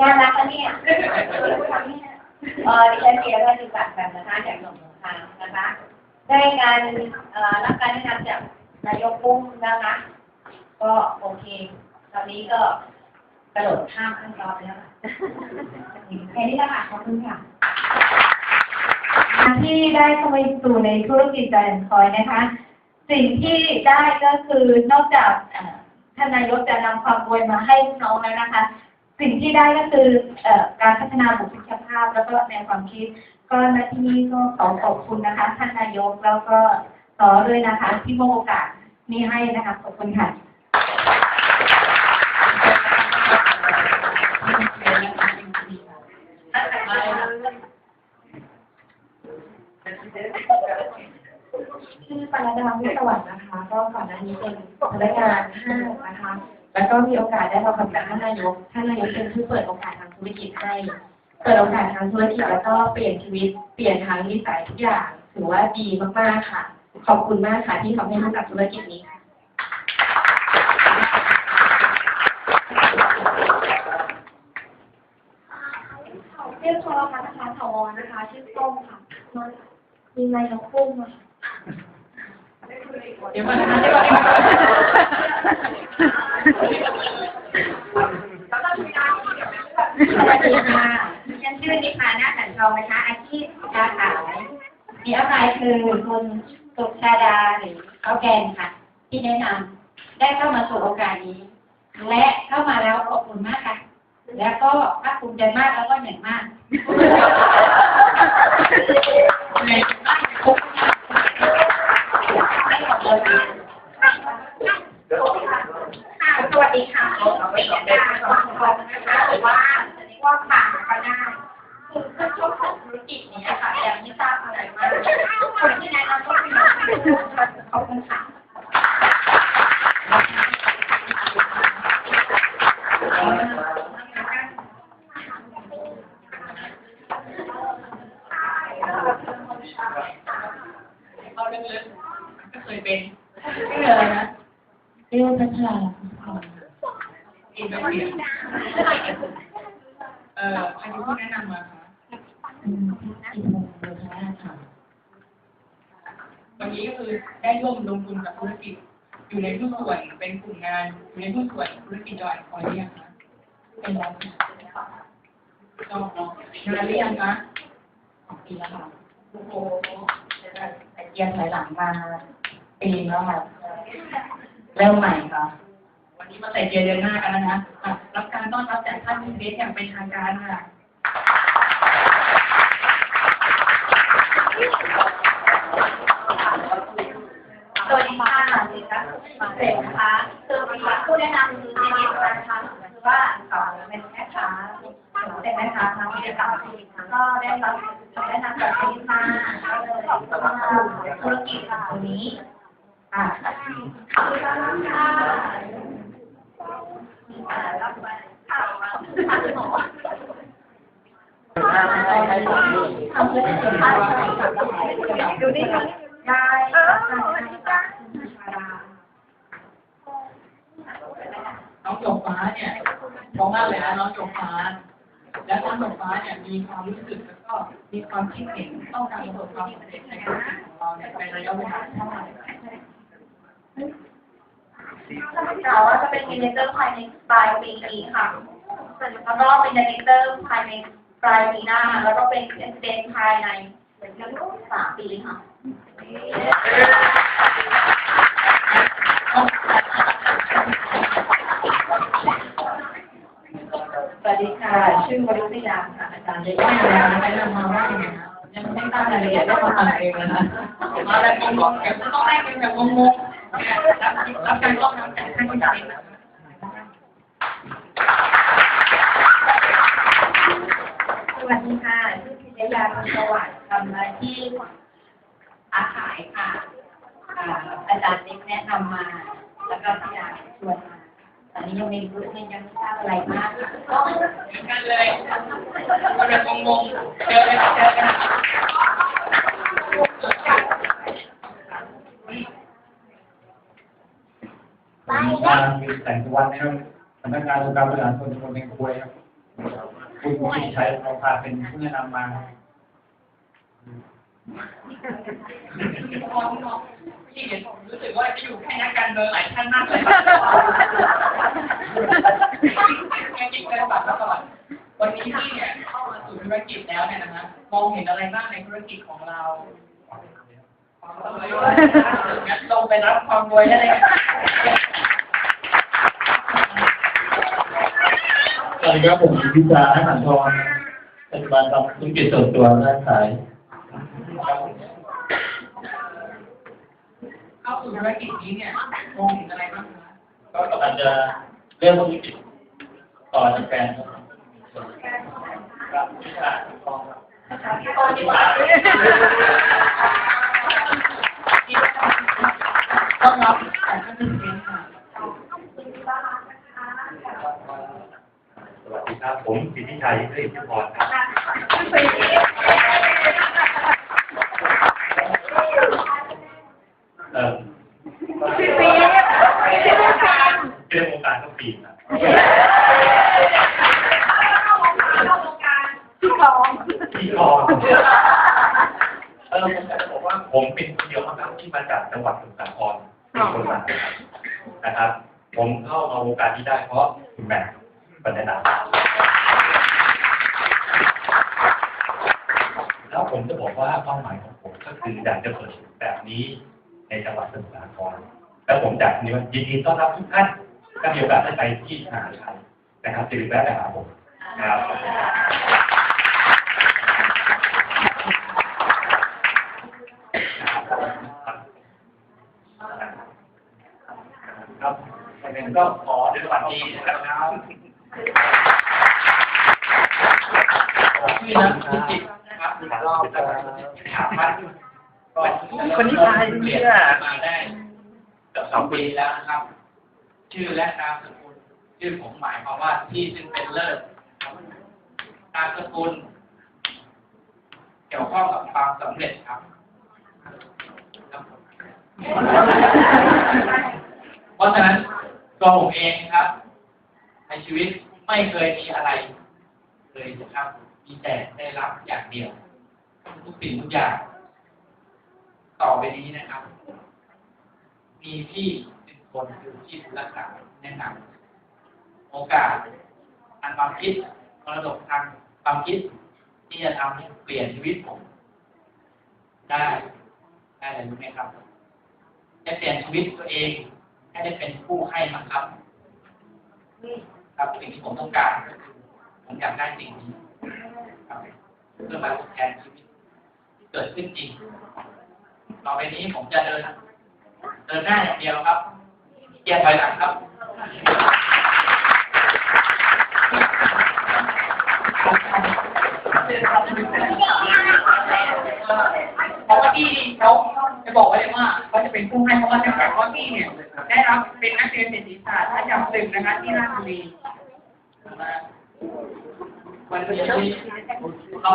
น่ารักนะเนี่ยเออดิฉันเรียนว่าดิฉันแบบนะคะจากหนุ่มสงคามนะคะ ได้การรับการแนะนำจากนายกปุ้มนะคะ ก็โอเค ตอนนี้ก็กระโดดข้ามขั้นตอนแล้วค่ะแค่นี้ละค่ะขอบคุณค่ะที่ได้เข้าไปสู่ในธุรกิจแบรนด์คอยนะคะ สิ่งที่ได้ก็คือนอกจากท่านนายกจะนำความรวยมาให้น้องแล้วนะคะ สิ่งที่ได้ก็คือการพัฒนาบุคลิกภาพ แล้วก็แนวความคิด ก็ณที่นี้ก็ขอขอบคุณนะคะ ท่านนายกแล้วก็ต่อด้วยนะคะ ที่มอบโอกาสนี้ให้นะคะขอบคุณค่ะชื่อปนัดดาวิสวัสดิ์นะคะ ก็ก่อนหน้านี้เป็นพนักงานห้างนะคะ แล้วก็มีโอกาสได้มาพบกับท่านนายก ท่านนายกเป็นผู้เปิดโอกาสทางธุรกิจให้ เปิดโอกาสทางธุรกิจแล้วก็เปลี่ยนชีวิต เปลี่ยนทางนิสัยทุกอย่าง ถือว่าดีมากๆค่ะ ขอบคุณมากค่ะที่ทำให้รู้จักธุรกิจนี้ค่ะชื่อโทรพัฒนาถาวรนะคะ ชื่อส้มค่ะมามีนายกปุ้มค่ะ เดี๋ยวมานะคะเดี๋ยวมาสวัสดีค่ะฉันชื่อนิพานาสันทองนะคะ อาชีพค้าขายมีอะไรคือคุณสุชาดาหรือข้าแกงค่ะ ที่แนะนำได้เข้ามาสู่โอกาสนี้ และเข้ามาแล้วขอบคุณมากค่ะ แล้วก็ภาคภูมิใจมากแล้วก็เหนื่อยมาก ไม่ขอบคุณค่ะสวัสดีค่ะผมเป็นดาสองคนนะคะหรือว่าเรียกว่าผ่านก็ได้คือคือช่วงของธุรกิจนี้ค่ะยังไม่ทราบอะไรมากคนที่แนะนำก็คือน้องขอบคุณค่ะ เราเล็กๆก็เคยเป็นชื่ออะไรนะเรียกพัชรากินไปเปลี่ยนเอ่อใครเป็นผู้แนะนำมาคะอืมอินโมโดยชนะค่ะวันนี้ก็คือได้ร่วมลงทุนกับธุรกิจ อยู่ในหุ้นส่วนเป็นกลุ่มงานอยู่ในหุ้นส่วนธุรกิจย่อยคอยเรียกคะเป็นร้านชอบเนาะงานเรียกนะของปีแล้วค่ะโอ้โหแต่ เยียนถอยหลังมาปีแล้วค่ะเริ่มใหม่ค่ะ วันนี้มาใส่เกียร์เดือนหน้ากันนะคะอะรับการต้อนรับจากท่านเบสอย่างเป็นทางการค่ะ สวัสดีค่ะดิฉันเสร็จนะคะคือผู้แนะนำในนี้นะคะคือว่าสอนเป็นแม่ค้าเป็นแม่ค้าทางกิจกรรมก็ได้รับแนะนำจากที่มาก็เลยธุรกิจตรงนี้อ่าขอบคุณค่ะอ่ารับไปข่าวมาทำเพื่อจะเป็นบ้านใหม่ดูดิคะได้ค่ะ น้องจบ ฟ้าเนี่ยเพราะว่าเลยนะน้องจบฟ้า และน้องจบฟ้าเนี่ยมีความรู้สึกแล้วก็มีความคิดเห็นต้องการประสบความสำเร็จในธุรของเราเนี่ยเป็นระยะเวลาเท่าไหร่กล่าวว่าจะเป็นมินิเตอร์ภายในปลายปีนี้ค่ะแล้วก็เป็นมินิเตอร์ภายในปลายปีหน้า แล้วก็เป็นเอสเดนภายในสามปีค่ะ สวัส ดีค่ะ ชื่อวรุษยาค่ะอาจารย์เด็กว่าแนะนำมาว่าอย่างไรนะยังไม่ทราบรายละเอียดได้มาฟังเองเลยนะมาแบบงงๆเดี๋ยวจะต้องได้เป็นแบบงงๆรับรับการต้อนรับจากท่านผู้จัดนะคะสวัสดีค่ะ ชื่อพิชยาบุญสวัสดิ์ทำหน้าที่ค้าขายค่ะ อาจารย์นิกแนะนำมา แล้วก็พี่ยาชวนมา ตอนนี้ยังไม่รู้ไม่ยังไม่ทราบอะไรมากค่ะเหมือนกันเลยมาแบบงงๆเจอเลยเจอกันผมการมีแสงสุวรรณนะครับสำนักงานองค์การบริหารส่วนตำบลเมงควยครับคุณผู้ใช้โรงพาเป็นผู้แนะนำมา ที่เห็นผมรู้สึกว่าจะอยู่แค่นักการเมืองหลายท่านมากเลยจริงๆเลยบัตรแล้วก่อนวันนี้ที่เนี่ยเข้ามาสู่ธุรกิจแล้วเนี่ยนะฮะมองเห็นอะไรบ้างในธุรกิจของเรางั้นลงไปรับความรวยได้เลยสวัสดีครับผมพิจารณ์หันทองปัจจุบันทำธุรกิจส่วนตัวค้าขาย เข้าสู่ ธุรกิจนี้เนี่ยมองเห็นอะไรบ้างคะก็กำลังจะเริ่มธุรกิจต่อจากแฟนครับครับพิจารณ์หันทองครับต้องรับของท่านเป็นค่ะสวัสดีครับ ผมสิทธิชัยเอ้ยพิพรครับเออ เรื่องวงการก็ปีนนะที่คองเออผมจะบอกว่าผมเป็นคนเดียวนะครับที่มาจากจังหวัดสมุทรสาครเป็นคนมานะครับ ผมเข้ามาวงการนี้ได้เพราะคุณแม่ปัญญาแล้วผมจะบอกว่าเป้าหมายของผมก็คืออยากจะเปิดแบบนี้ ในจังหวัดสมุทรสาครแล้วผมจากนี้ยินดีต้อนรับทุกท่านถ้ามีโอกาสได้ไปที่มหาชัยนะครับสิริแวะไปหาผมนะครับครับดังนั้นก็ขอด้วยความดีนะครับชื่อนักธุรกิจครับรอบถามว่า คนที่พายเนี่ยมาได้เกือบสองปีแล้วนะครับ ชื่อและนามสกุลชื่อผมหมายความว่าที่ซึ่งเป็นเลิศนามสกุลเกี่ยวข้องกับความสำเร็จครับครับผมเพราะฉะนั้นตัวผมเองครับ ในชีวิตไม่เคยมีอะไร เลยนะครับ มีแต่ได้รับอย่างเดียว ทุกสิ่งทุกอย่าง ต่อไปนี้นะครับ มีพี่หนึ่งคนคือพี่ผู้รักษาแนะนำโอกาสทางความคิดมรดกทางความคิด ที่จะทำให้เปลี่ยนชีวิตผม ได้ได้อะไรรู้ไหมครับ จะเปลี่ยนชีวิตตัวเองให้ได้เป็นผู้ให้มั้งครับครับสิ่งที่ผมต้องการก็คือผมอยากได้สิ่งนี้ครับเพื่อมาทดแทนชีวิตที่เกิดขึ้นจริง ต่อไปนี้ผมจะเดิน เดินหน้าอย่างเดียวครับเกียร์ถอยหลังครับเพราะว่าที่เขาจะบอกไว้เลยว่าเขาจะเป็นผู้ให้เพราะว่าตั้งแต่ว่าที่เนี่ยได้รับเป็นนักเรียนเศรษฐศาสตร์ระดับหนึ่งนะคะที่ราชบุรีวันนี้เรา